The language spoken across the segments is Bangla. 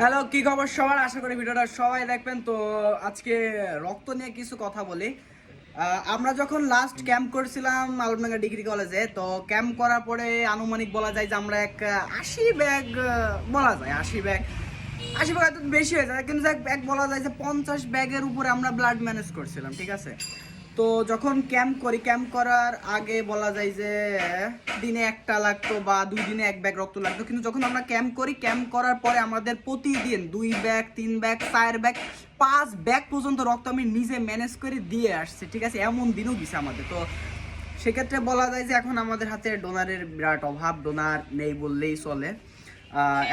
হ্যালো কি খবর সবার? আশা করি ভিডিওটা সবাই দেখবেন। তো আজকে রক্ত নিয়ে কিছু কথা বলি। আমরা যখন লাস্ট ক্যাম্প করছিলাম আলমডাঙ্গা ডিগ্রি কলেজে, তো ক্যাম্প করার পরে আনুমানিক বলা যায় যে আমরা এক আশি ব্যাগ বলা যায় আশি ব্যাগ। আশি ব্যাগ বেশি হয়ে যায়, কিন্তু এক ব্যাগ বলা যায় যে পঞ্চাশ ব্যাগের উপরে আমরা ব্লাড ম্যানেজ করছিলাম, ঠিক আছে? তো যখন ক্যাম্প করি ক্যাম্প করার আগে বলা যায় যে, দিনে একটা লাগতো বা দুই দিনে এক ব্যাগ রক্ত লাগতো। কিন্তু যখন আমরা ক্যাম্প করি ক্যাম্প করার পরে আমাদের প্রতিদিন দুই ব্যাগ তিন ব্যাগ চার ব্যাগ পাঁচ ব্যাগ পর্যন্ত রক্ত আমি নিজে ম্যানেজ করে দিয়ে আসছি, ঠিক আছে? এমন দিনও গেছে আমাদের। তো সেক্ষেত্রে বলা যায় যে এখন আমাদের হাতে ডোনারের বিরাট অভাব ডোনার নেই বললেই চলে।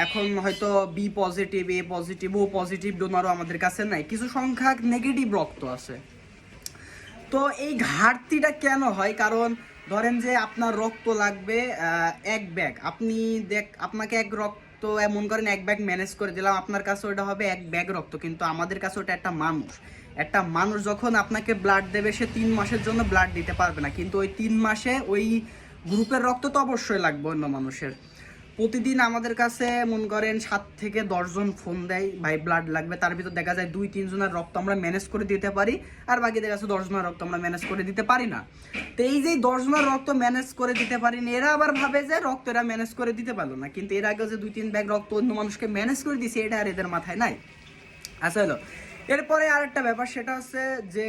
এখন হয়তো B positive A positive O positive ডোনারও আমাদের কাছে নাই। কিছু সংখ্যক নেগেটিভ রক্ত আছে। তো এই ঘাটতিটা কেন হয়? কারণ ধরেন যে আপনার রক্ত লাগবে এক ব্যাগ। আপনি দেখ, আপনাকে এক রক্ত, এমন করেন, এক ব্যাগ ম্যানেজ করে দিলাম, আপনার কাছে ওটা হবে এক ব্যাগ রক্ত। কিন্তু আমাদের কাছে ওটা একটা মানুষ। একটা মানুষ যখন আপনাকে ব্লাড দেবে, সে তিন মাসের জন্য ব্লাড দিতে পারবে না। কিন্তু ওই তিন মাসে ওই গ্রুপের রক্ত তো অবশ্যই লাগবে অন্য মানুষের। প্রতিদিন আমাদের কাছে, মন করেন, সাত থেকে দশজন ফোন দেয় ভাই ব্লাড লাগবে। তার ভিতর দেখা যায় দুই, তিনজনের রক্ত আমরা ম্যানেজ করে দিতে পারি, আর বাকিদের কাছে দশজনের রক্ত আমরা ম্যানেজ করে দিতে পারি না। তো এই যে দশজনের রক্ত ম্যানেজ করে দিতে পারি না, এরা আবার ভাবে যে রক্ত এরা ম্যানেজ করে দিতে পারল না। কিন্তু এর আগে যে দুই, তিন ব্যাগ রক্ত অন্য মানুষকে ম্যানেজ করে দিছে, এটা আর এদের মাথায় নাই। আচ্ছা হলো। এরপরে আর একটা ব্যাপার, সেটা হচ্ছে যে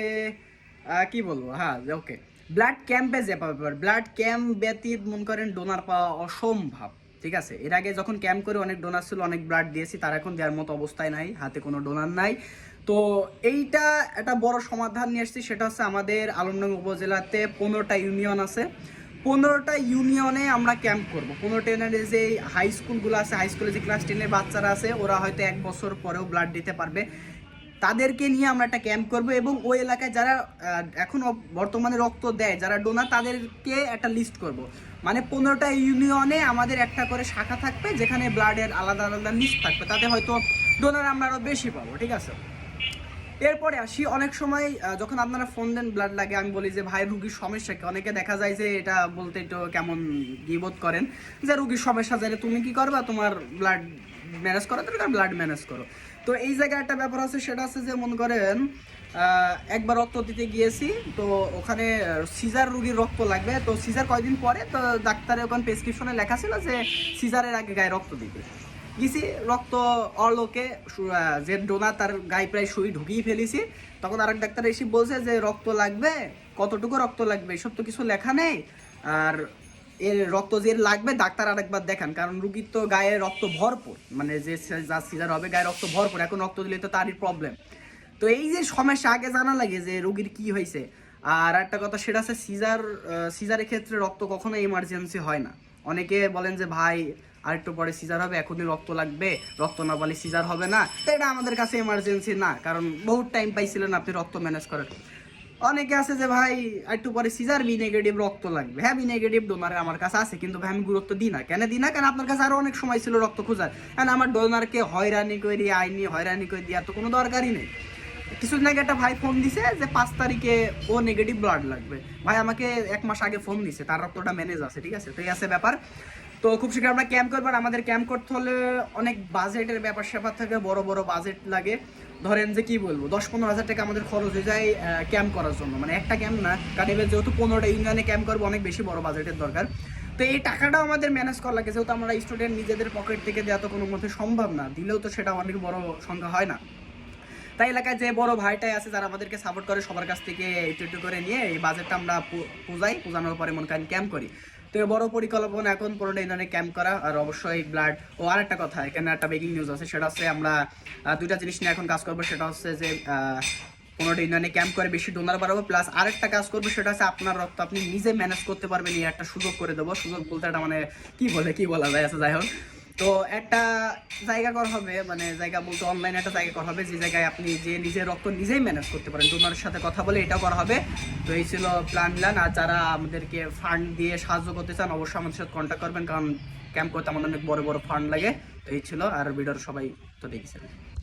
কি বলব? হ্যাঁ ওকে ব্লাড ক্যাম্পে যে ব্যাপার ব্লাড ক্যাম্প ব্যতীত, মনে করেন ডোনার পাওয়া অসম্ভব। ঠিক আছে? এর আগে যখন ক্যাম্প করে অনেক ডোনার ছিল, অনেক ব্লাড দিয়েছি, তার এখন দেওয়ার মতো অবস্থায় নাই, হাতে কোনো ডোনার নাই। তো এইটা একটা বড় সমাধান নিয়ে এসেছি, সেটা হচ্ছে আমাদের আলমডাঙ্গা উপজেলাতে পনেরোটা ইউনিয়ন আছে। পনেরোটা ইউনিয়নে আমরা ক্যাম্প করব। পনেরোটা ইউনিয়নের যে হাই স্কুলগুলো আছে হাই স্কুলে যে ক্লাস টেনের বাচ্চারা আছে, ওরা হয়তো এক বছর পরেও ব্লাড দিতে পারবে। তাদেরকে নিয়ে আমরা একটা ক্যাম্প করব এবং ওই এলাকায় যারা এখনও বর্তমানে রক্ত দেয়, যারা ডোনার তাদেরকে একটা লিস্ট করব। মানে পনেরোটা ইউনিয়নে আমাদের একটা করে শাখা থাকবে, যেখানে ব্লাডের আলাদা আলাদা লিস্ট থাকবে। তাতে হয়তো ডোনার আমরা আরও বেশি পাবো, ঠিক আছে? এরপরে আসি, অনেক সময় যখন আপনারা ফোন দেন ব্লাড লাগে, আমি বলি যে, ভাই, রুগীর সমস্যা কি? অনেকে দেখা যায় যে, এটা বলতে একটু কেমন গিবোধ করেন। যে, রুগীর সমস্যা যায় তুমি কি করবা? তোমার ব্লাড ম্যানেজ করো দরকার ব্লাড ম্যানেজ করো। তো এই জায়গায় একটা ব্যাপার আছে, সেটা আছে যে মনে করেন একবার রক্ত দিতে গিয়েছি, তো ওখানে সিজার রুগীর রক্ত লাগবে, তো সিজার কয়দিন পরে তো ডাক্তারের ওখানে প্রেসক্রিপশনে লেখা ছিল যে সিজারের আগে গায়ে রক্ত দিবে। গেছি, রক্ত অলোকে যে ডোনার তার গায়ে প্রায় সুই ঢুকিয়ে ফেলেছি, তখন আরেক ডাক্তার এসে বলছে যে রক্ত লাগবে, কতটুকু রক্ত লাগবে, এসব তো কিছু লেখা নেই, আর এর রক্ত যে লাগবে, ডাক্তার আরেকবার দেখান, কারণ রুগীর তো গায়ে রক্ত ভরপুর। মানে যে যার সিজার হবে, গায়ে রক্ত ভরপুর, এখন রক্ত দিলে তো তারই প্রবলেম তো এই যে সমস্যা, আগে জানা লাগে যে রুগীর কি হয়েছে। আর একটা কথা সেটা আছে সিজার সিজারের ক্ষেত্রে রক্ত কখনো এমার্জেন্সি হয় না। অনেকে বলেন যে, ভাই আর একটু পরে সিজার হবে, এখনই রক্ত লাগবে। রক্ত না বলে সিজার হবে না। তো এটা আমাদের কাছে এমার্জেন্সি না, কারণ বহুত টাইম পাইছিলেন আপনি রক্ত ম্যানেজ করেন অনেকে আছে যে ভাই, একটু পরে সিজার, বি নেগেটিভ রক্ত লাগবে। হ্যাঁ বি নেগেটিভ ডোনার আমার কাছে আছে, কিন্তু ভাই আমি গুরুত্ব দিই না। কেন দিই না? কেন আপনার কাছে আরও অনেক সময় ছিল রক্ত খোঁজার। কারণ আমার ডোনারকে হয়রানি করে, আইনি হয়রানি করে দেওয়ার তো কোনো দরকারই নেই। কিছুদিন আগে একটা ভাই ফোন দিছে যে পাঁচ তারিখে ও নেগেটিভ ব্লাড লাগবে। ভাই আমাকে এক মাস আগে ফোন দিছে, তার রক্তটা ম্যানেজ আছে, ঠিক আছে? তো এই আছে ব্যাপার। তো খুব শীঘ্র আমরা ক্যাম্প করব আর আমাদের ক্যাম্প করতে হলে অনেক বাজেটের ব্যাপার স্যাপার থাকে, বড় বড় বাজেট লাগে। ধরেন যে কি বলব, দশ পনেরো হাজার টাকা আমাদের খরচ হয়ে যায় ক্যাম্প করার জন্য। মানে একটা ক্যাম্প না, কারণ যেহেতু পনেরোটা ইউনিয়নে ক্যাম্প করব, অনেক বেশি বড় বাজেটের দরকার। তো এই টাকাটাও আমাদের ম্যানেজ করা লাগে, যেহেতু আমরা স্টুডেন্ট নিজেদের পকেট থেকে দেওয়া তো কোনো মতে সম্ভব না, দিলেও তো সেটা অনেক বড় সংখ্যা হয় না। তাই এলাকায় যে বড় ভাইটাই আছে, যারা আমাদেরকে সাপোর্ট করে, সবার কাছ থেকে একটু একটু করে নিয়ে এই বাজেটটা আমরা পূজাই, পূজানোর পরে মনে করেন ক্যাম্প করি। তো বড় পরিকল্পনা এখন পুরোটা ইরানে ক্যাম্প করা, আর অবশ্যই ব্লাড ও আর একটা কথা, এখানে একটা ব্রেকিং নিউজ আছে, সেটা হচ্ছে আমরা দুইটা জিনিস নিয়ে এখন কাজ করব, সেটা হচ্ছে যে পনেরোটা ইউনিয়নে ক্যাম্প করে বেশি ডোনার বাড়াবো প্লাস আর একটা কাজ করব, সেটা হচ্ছে আপনার রক্ত আপনি নিজে ম্যানেজ করতে পারবেন, এই একটা সুযোগ করে দেবো। সুযোগ বলতে একটা মানে কি বলে, কি বলা যায়? আচ্ছা যাই হোক। তো একটা জায়গা কর হবে মানে জায়গা বলতে অনলাইনে একটা জায়গা কর হবে, যে জায়গায় আপনি যে নিজের রক্ত নিজেই ম্যানেজ করতে পারেন। ডোনারের সাথে কথা বলে এটাও করা হবে। তো এই ছিল প্ল্যান প্ল্যান আর যারা আমাদেরকে ফান্ড দিয়ে সাহায্য করতে চান, অবশ্যই আমাদের সাথে কন্ট্যাক্ট করবেন। কারণ ক্যাম্প করতে আমাদের অনেক বড় বড় ফান্ড লাগে। তো এই ছিল। আর ভিডিওর সবাই তো দেখেছিলেন